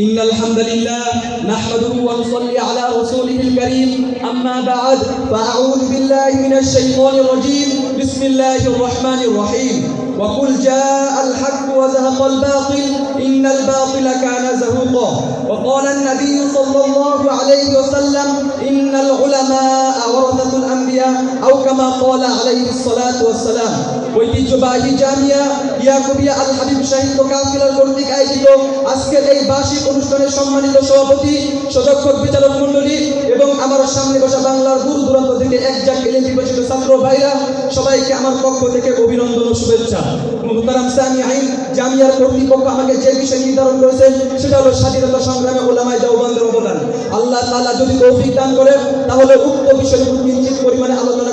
إن الحمد لله نحمده ونصلي على رسوله الكريم. أما بعد فأعوذ بالله من الشيطان الرجيم. بسم الله الرحمن الرحيم. وقل جاء الحق وزهق الباطل. إن الباطل كان زهوقا. وقال النبي صلى الله عليه وسلم إن العلماء ورثة الأنبياء أو كما قال عليه الصلاة والسلام. ঐতিহ্যবাহী জামিয়া ইয়াকুবিয়া আল হাবিব সাহিত্য কাফিলার কর্তৃক আয়োজিত আজকের এই বার্ষিক অনুষ্ঠানের সম্মানিত সভাপতি সদক্ষক বিচারক মণ্ডলী এবং আমার সামনে বসা বাংলার দূর দূরান্ত থেকে একজাক এলে বিবেচিত ছাত্র ভাইরা, সবাইকে আমার পক্ষ থেকে অভিনন্দন ও শুভেচ্ছা। মুহতারাম সামি আইন, জামিয়ার কর্তৃপক্ষ আমাকে যে বিষয় নির্ধারণ করেছেন সেটা হলো স্বাধীনতা সংগ্রামে ওলামায় দেওবন্দের অবদান। আল্লাহ তাআলা যদি তৌফিক দান করে তাহলে উক্ত উপর কিঞ্চিত পরিমাণে আলোচনা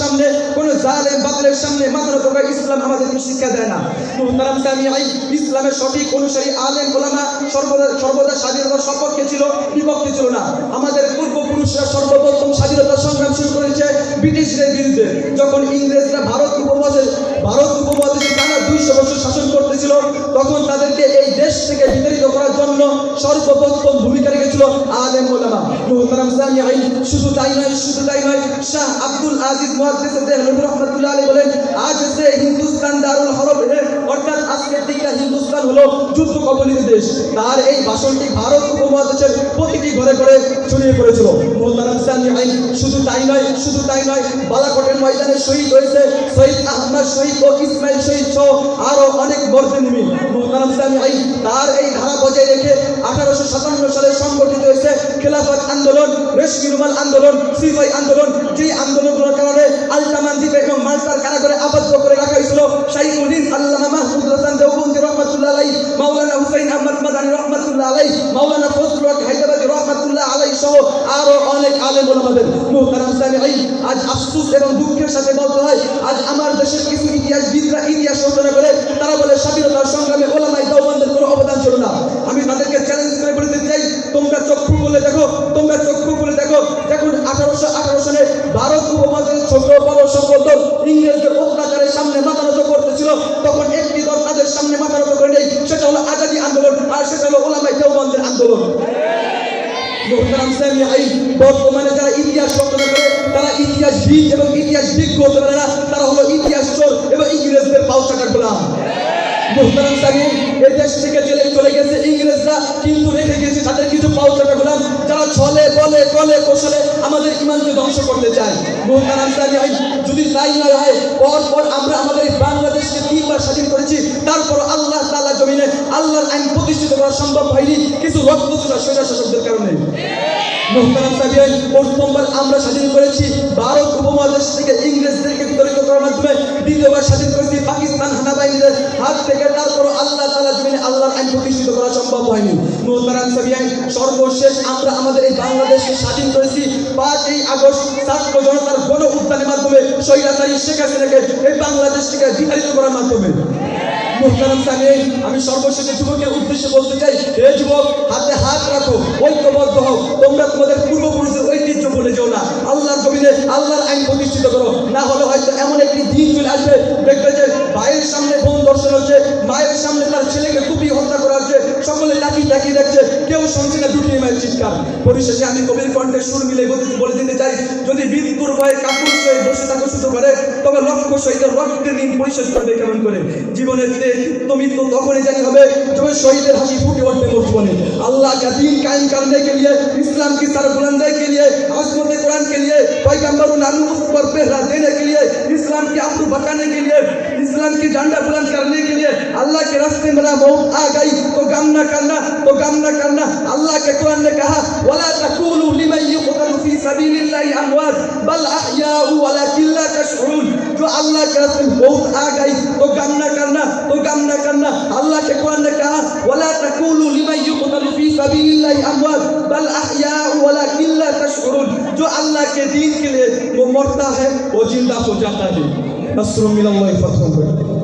সামনে, কোনো জালেম বাতিলের সামনে মাথা নত ইসলাম আমাদেরকে শিক্ষা দেয় না। মুহতারাম সামি আইন ইসলামের সঠিক অনুসারী, আলেম, ওলামা, সর্বদা সর্বদা স্বাধীনতার সপক্ষে ছিল, বিপক্ষে ছিল না। আমাদের পূর্বপুরুষরা সর্বপ্রথম স্বাধীনতা সংগ্রাম শুরু করেছে ব্রিটিশদের বিরুদ্ধে। যখন ইংরেজরা ভারত উপমহাদেশ, ভারত উপমহাদেশে টানা দুইশো বছর শাসন করতেছিল, তখন তাদেরকে এই দেশ থেকে বিতাড়িত করার জন্য সর্বপ্রথম ভূমিকা রেখেছিল আলেম ওলামা মুহতারাম আইন শুধু তাই নয়, শুধু তাই নয়, শাহ আব্দুল আজিজ মুহাদ্দিস দেহলভী রহমাতুল্লাহ আলাইহি বলেন, আজ সে হিন্দুস্তান দারুল হরব হে। অর্থাৎ আজকের দিকটা হিন্দুস্তান হলো যুদ্ধ কবলিত দেশ। তার এই ভাষণটি ভারত উপমহাদেশের প্রতিটি ঘরে ঘরে ছড়িয়ে পড়েছিল। মোহতারাম আইন শুধু তাই নয়, শুধু তাই নয়, বালাকোটের ময়দানে শহীদ হয়েছে শহীদ আহমদ শহীদ ও ইসমাইল শহীদ সহ আরও অনেক বর্ধনিমি মোহতারাম আইন তার এই ধারা বজায় রেখে আঠারোশো সাতান্ন সালে সংগঠিত হয়েছে খেলাফত আন্দোলন, রেশমি রুমাল আন্দোলন সিপাই আন্দোলন। যে আন্দোলনগুলোর কারণে আলতামান দ্বীপে এবং মালটার কারাগারে আবদ্ধ করে রাখা হয়েছিল। শাইখুদ্দিন আল্লামা মাহমুদ হাসান দেওবন্দি রহমাতুল্লাহ আলাই মাওলানা হুসাইন আহমদ মাদানী রহমাতুল্লাহ আলাই মাওলানা ফজলুল হক হায়দ্রাবাদী রহমাতুল্লাহ আলাই সহ আরও অনেক আলেম ওলামাদের মুহতারাম সামিঈন আজ আফসোস এবং দুঃখের সাথে বলতে হয়, আজ আমার দেশের কিছু ইতিহাসবিদরা ইতিহাস রচনা করে, তারা বলে স্বাধীনতার সংগ্রামে ওলামাই তখন একটি দল তাদের সামনে মাথা নত করে নেই সেটা হলো আজাদি আন্দোলন আর সেটা হলো ওলামাই দেওবন্দের আন্দোলন। বর্তমানে যারা ইতিহাস রচনা করে, তারা ইতিহাসবিদ এবং ইতিহাস বিজ্ঞ হতে না, তারা হলো ইতিহাস চোর এবং ইংরেজদের পাও চাকার গোলাম। মোহতারাম সামি এই দেশ থেকে চলে চলে গেছে ইংরেজরা, কিন্তু রেখে গেছে তাদের কিছু পাও চাকা গোলাম, যারা ছলে, বলে, কলে কৌশলে আমাদের ইমানকে ধ্বংস করতে চায়। মোহতারাম আইন, যদি তাই না হয় পর পর আমরা আমাদের আল্লাহর আইন প্রতিষ্ঠিত করা সম্ভব হয়নি। কিছু রক্ত স্বৈরা শাসকদের কারণে। আমরা স্বাধীন করেছি। ভারত উপমহাদেশ থেকে ইংরেজদেরকে বিতাড়িত করার মাধ্যমে দ্বিতীয়বার স্বাধীন করেছি। পাকিস্তান হানাবাহিনীদের হাত থেকে জমিনে প্রতিষ্ঠিত করা সম্ভব হয়নি। মোহতারাম সাবিয়ান সর্বশেষ আমরা আমাদের এই বাংলাদেশকে স্বাধীন করেছি। পাঁচই আগস্ট ছাত্র জনতার গণ উত্থানের মাধ্যমে স্বৈরাচারী শেখ হাসিনাকে এই বাংলাদেশ থেকে বিতাড়িত করার মাধ্যমে। আমি সর্বশেষে যুবকের উদ্দেশ্যে বলতে চাই, হে যুবক, হাতে হাত রাখো, ঐক্যবদ্ধ হও। তোমরা তোমাদের পূর্বপুরুষের ঐতিহ্য বলে যেও না। আল্লাহর জমিনে আল্লাহর আইন প্রতিষ্ঠিত করো। না হলে হয়তো এমন একটি দিন চলে আসবে, দেখবে যে ভাইয়ের সামনে বোন দর্শন হচ্ছে, মায়ের সামনে তার ছেলেকে তাকিয়ে তাকিয়ে দেখছে কেউ শুনছে না দুটি মায়ের চিৎকার পরিশেষে আমি কবির কণ্ঠে সুর মিলে বলতে- বলে দিতে চাই যদি মৃত্যুর ভয়ে কাপুর হয়ে বসে থাকো শুধু করে তবে লক্ষ্য সহিত রক্তের দিন পরিশেষ করবে কেমন করে জীবনের যে নিত্য মৃত্যু তখনই জানি হবে যখন শহীদের হাসি ফুটে উঠবে মোর জীবনে अल्लाह का दीन कायम करने के लिए इस्लाम की सरबुलंदी के लिए आसमत कुरान के लिए पैगम्बर नानूस पर पहरा देने के लिए इस्लाम की आबरू बचाने के लिए इस्लाम की झंडा बुलंद करने के लिए આહુ વાલા કિલ્લા તશઉન જો અલ્લાહ કે રસૂલ બહુત આ ગઈ તો કામ ના કરના તો કામ ના કરના અલ્લાહ કે કુરાન ને કહા વલા તકુલુ લિમન યુક્તલ ફી સબીલિલ્લાહ અમવાત બલ અહયા વલા કિલ્લા તશઉન જો અલ્લાહ કે دین કે લિયે વો મરતા હૈ વો જિંદા હો જાતા હૈ નસરુ મિનલ્લાહ ફતહુન